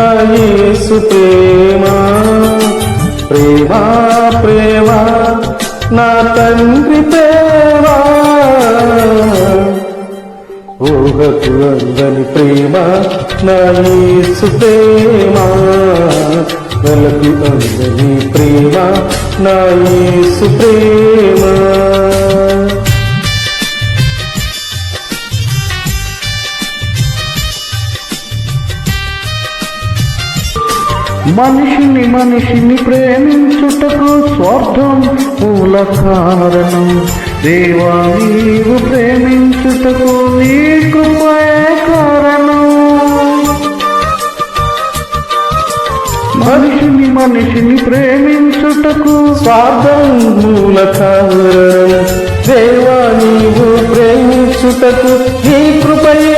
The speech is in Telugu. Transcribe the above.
యేసు ప్రేమ. ప్రేమ ప్రేమ నా తండ్రి ప్రేమ. ఊహకు అందని ప్రేమ నా యేసు ప్రేమ. నెలకు అందని ప్రేమ నా యేసు ప్రేమ. మనిషిని మనిషిని ప్రేమించుటకు స్వార్థం మూల కారణం. దేవా నీవు ప్రేమించుటకు నీ కృపయే కారణం. మనిషిని మనిషిని ప్రేమించుటకు స్వార్థం మూల కారణం. దేవా నీవు ప్రేమించుటకు నీ కృపయే